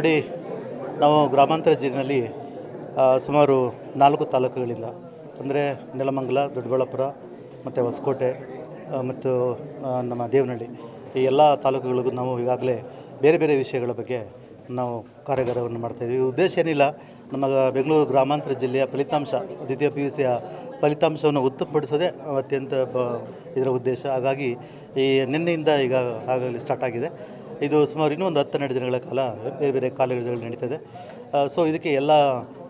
ನೋಡಿ, ನಾವು ಗ್ರಾಮಾಂತರ ಜಿಲ್ಲೆಯಲ್ಲಿ ಸುಮಾರು ನಾಲ್ಕು ತಾಲೂಕುಗಳಿಂದ, ಅಂದರೆ ನೆಲಮಂಗಲ, ದೊಡ್ಡಬಳ್ಳಾಪುರ, ಮತ್ತು ಹೊಸಕೋಟೆ ಮತ್ತು ನಮ್ಮ ದೇವನಹಳ್ಳಿ, ಈ ಎಲ್ಲ ತಾಲೂಕುಗಳಿಗೂ ನಾವು ಈಗಾಗಲೇ ಬೇರೆ ಬೇರೆ ವಿಷಯಗಳ ಬಗ್ಗೆ ನಾವು ಕಾರ್ಯಾಗಾರವನ್ನು ಮಾಡ್ತಾಯಿದ್ದೀವಿ ಉದ್ದೇಶ ಏನಿಲ್ಲ, ನಮ್ಮ ಬೆಂಗಳೂರು ಗ್ರಾಮಾಂತರ ಜಿಲ್ಲೆಯ ಫಲಿತಾಂಶ, ದ್ವಿತೀಯ ಪಿ ಯು ಸಿಯ ಫಲಿತಾಂಶವನ್ನು ಉತ್ತಮಪಡಿಸೋದೇ ಅತ್ಯಂತ ಇದರ ಉದ್ದೇಶ. ಹಾಗಾಗಿ ಈ ನಿನ್ನೆಯಿಂದ ಈಗ ಆಗಲಿ ಸ್ಟಾರ್ಟ್ ಆಗಿದೆ. ಇದು ಸುಮಾರು ಇನ್ನೂ ಒಂದು ಹತ್ತೆರಡು ದಿನಗಳ ಕಾಲ ಬೇರೆ ಬೇರೆ ಕಾಲೇಜುಗಳು ನಡೀತದೆ. ಸೊ ಇದಕ್ಕೆ ಎಲ್ಲ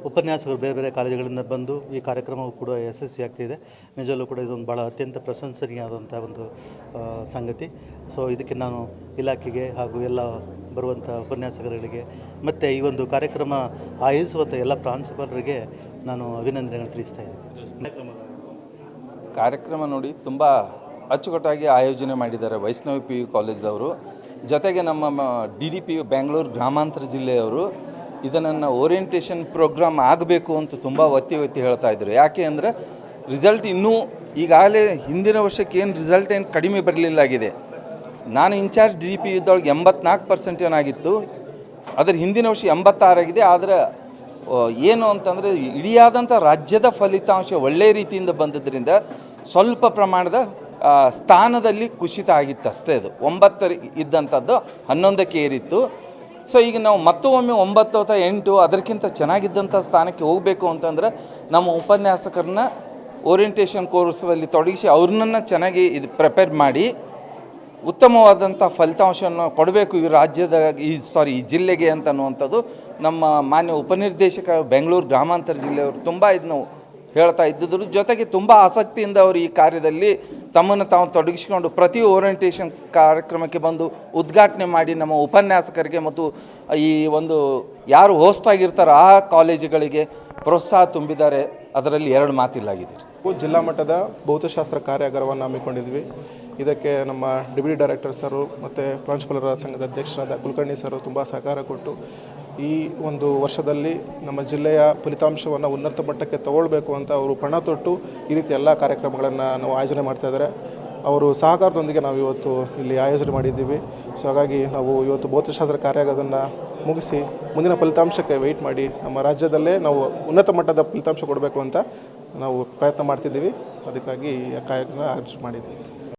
ಉಪನ್ಯಾಸಕರು ಬೇರೆ ಬೇರೆ ಕಾಲೇಜುಗಳಿಂದ ಬಂದು ಈ ಕಾರ್ಯಕ್ರಮವು ಕೂಡ ಯಶಸ್ವಿ ಆಗ್ತಿದೆ. ನಿಜವಲ್ಲೂ ಕೂಡ ಇದೊಂದು ಭಾಳ ಅತ್ಯಂತ ಪ್ರಶಂಸನೀಯವಾದಂಥ ಒಂದು ಸಂಗತಿ. ಸೊ ಇದಕ್ಕೆ ನಾನು ಇಲಾಖೆಗೆ ಹಾಗೂ ಎಲ್ಲ ಬರುವಂಥ ಉಪನ್ಯಾಸಕರುಗಳಿಗೆ ಮತ್ತು ಈ ಒಂದು ಕಾರ್ಯಕ್ರಮ ಆಯೋಜಿಸುವಂಥ ಎಲ್ಲ ಪ್ರಾಂಶುಪಾಲರಿಗೆ ನಾನು ಅಭಿನಂದನೆಗಳನ್ನು ತಿಳಿಸ್ತಾ ಕಾರ್ಯಕ್ರಮ ನೋಡಿ ತುಂಬ ಅಚ್ಚುಕಟ್ಟಾಗಿ ಆಯೋಜನೆ ಮಾಡಿದ್ದಾರೆ ವೈಷ್ಣವಿ ಪಿ ಯು ಕಾಲೇಜ್ದವರು. ಜೊತೆಗೆ ನಮ್ಮ ಡಿ ಡಿ ಪಿ ಬ್ಯಾಂಗ್ಳೂರು ಗ್ರಾಮಾಂತರ ಜಿಲ್ಲೆಯವರು ಇದನ್ನು ಓರಿಯೆಂಟೇಷನ್ ಪ್ರೋಗ್ರಾಮ್ ಆಗಬೇಕು ಅಂತ ತುಂಬ ಒತ್ತಿ ಒತ್ತಿ ಹೇಳ್ತಾ ಇದ್ರು. ಯಾಕೆ ಅಂದರೆ ರಿಸಲ್ಟ್ ಇನ್ನೂ ಈಗಾಗಲೇ ಹಿಂದಿನ ವರ್ಷಕ್ಕೆ ಏನು ರಿಸಲ್ಟ್ ಏನು ಕಡಿಮೆ ಬರಲಿಲ್ಲ ಆಗಿದೆ ನಾನು ಇನ್ಚಾರ್ಜ್ ಡಿ ಪಿ ಇದ್ದೊಳಗೆ ಎಂಬತ್ನಾಲ್ಕು ಪರ್ಸೆಂಟ್ ಏನಾಗಿತ್ತು. ಅದರ ಹಿಂದಿನ ವರ್ಷ ಎಂಬತ್ತಾರಾಗಿದೆ ಆದರೆ ಏನು ಅಂತಂದರೆ ಇಡಿಯಾದಂಥ ರಾಜ್ಯದ ಫಲಿತಾಂಶ ಒಳ್ಳೆಯ ರೀತಿಯಿಂದ ಬಂದದ್ರಿಂದ ಸ್ವಲ್ಪ ಪ್ರಮಾಣದ ಸ್ಥಾನದಲ್ಲಿ ಕುಸಿತ ಆಗಿತ್ತು ಅಷ್ಟೇ ಅದು. ಒಂಬತ್ತರ ಇದ್ದಂಥದ್ದು ಹನ್ನೊಂದಕ್ಕೆ ಏರಿತ್ತು ಸೊ ಈಗ ನಾವು ಮತ್ತೊಮ್ಮೆ ಒಂಬತ್ತು ಅಥವಾ ಎಂಟು ಅದಕ್ಕಿಂತ ಚೆನ್ನಾಗಿದ್ದಂಥ ಸ್ಥಾನಕ್ಕೆ ಹೋಗಬೇಕು ಅಂತಂದ್ರೆ ನಮ್ಮ ಉಪನ್ಯಾಸಕರನ್ನ ಓರಿಯೆಂಟೇಷನ್ ಕೋರ್ಸಲ್ಲಿ ತೊಡಗಿಸಿ ಅವ್ರನ್ನ ಚೆನ್ನಾಗಿ ಇದು ಪ್ರಿಪೇರ್ ಮಾಡಿ ಉತ್ತಮವಾದಂಥ ಫಲಿತಾಂಶವನ್ನು ಕೊಡಬೇಕು ಈ ರಾಜ್ಯದ ಈ ಸಾರಿ ಈ ಜಿಲ್ಲೆಗೆ ಅಂತ ಅನ್ನುವಂಥದ್ದು ನಮ್ಮ ಮಾನ್ಯ ಉಪನಿರ್ದೇಶಕ ಬೆಂಗಳೂರು ಗ್ರಾಮಾಂತರ ಜಿಲ್ಲೆಯವರು ತುಂಬ ಇದನ್ನು ಹೇಳ್ತಾ ಇದ್ದಿದ್ರು ಜೊತೆಗೆ ತುಂಬ ಆಸಕ್ತಿಯಿಂದ ಅವರು ಈ ಕಾರ್ಯದಲ್ಲಿ ತಮ್ಮನ್ನು ತಾವು ತೊಡಗಿಸಿಕೊಂಡು ಪ್ರತಿ ಓರಿಯೆಂಟೇಷನ್ ಕಾರ್ಯಕ್ರಮಕ್ಕೆ ಬಂದು ಉದ್ಘಾಟನೆ ಮಾಡಿ ನಮ್ಮ ಉಪನ್ಯಾಸಕರಿಗೆ ಮತ್ತು ಈ ಒಂದು ಯಾರು ಹೋಸ್ಟ್ ಆಗಿರ್ತಾರೋ ಆ ಕಾಲೇಜುಗಳಿಗೆ ಪ್ರೋತ್ಸಾಹ ತುಂಬಿದ್ದಾರೆ. ಅದರಲ್ಲಿ ಎರಡು ಮಾತಿಲ್ಲಾಗಿದೆ. ಜಿಲ್ಲಾ ಮಟ್ಟದ ಭೌತಶಾಸ್ತ್ರ ಕಾರ್ಯಾಗಾರವನ್ನು ಹಮ್ಮಿಕೊಂಡಿದ್ವಿ. ಇದಕ್ಕೆ ನಮ್ಮ ಡೆಪ್ಯೂಟಿ ಡೈರೆಕ್ಟರ್ ಸರು ಮತ್ತು ಪ್ರಾಂಶುಪಾಲರ ಸಂಘದ ಅಧ್ಯಕ್ಷರಾದ ಕುಲಕರ್ಣಿ ಸರು ತುಂಬ ಸಹಕಾರ ಕೊಟ್ಟು ಈ ಒಂದು ವರ್ಷದಲ್ಲಿ ನಮ್ಮ ಜಿಲ್ಲೆಯ ಫಲಿತಾಂಶವನ್ನು ಉನ್ನತ ಮಟ್ಟಕ್ಕೆ ತಗೊಳ್ಬೇಕು ಅಂತ ಅವರು ಪಣ ತೊಟ್ಟು ಈ ರೀತಿ ಎಲ್ಲ ಕಾರ್ಯಕ್ರಮಗಳನ್ನು ನಾವು ಆಯೋಜನೆ ಮಾಡ್ತಾ ಇದ್ದಾರೆ. ಅವರು ಸಹಕಾರದೊಂದಿಗೆ ನಾವು ಇವತ್ತು ಇಲ್ಲಿ ಆಯೋಜನೆ ಮಾಡಿದ್ದೀವಿ. ಸೊ ಹಾಗಾಗಿ ನಾವು ಇವತ್ತು ಭೌತಶಾಸ್ತ್ರ ಕಾರ್ಯಾಗದನ್ನು ಮುಗಿಸಿ ಮುಂದಿನ ಫಲಿತಾಂಶಕ್ಕೆ ವೆಯ್ಟ್ ಮಾಡಿ ನಮ್ಮ ರಾಜ್ಯದಲ್ಲೇ ನಾವು ಉನ್ನತ ಮಟ್ಟದ ಫಲಿತಾಂಶ ಕೊಡಬೇಕು ಅಂತ ನಾವು ಪ್ರಯತ್ನ ಮಾಡ್ತಿದ್ದೀವಿ. ಅದಕ್ಕಾಗಿ ಕಾರ್ಯಕ್ರಮ ಆಯೋಜನೆ ಮಾಡಿದ್ದೀವಿ.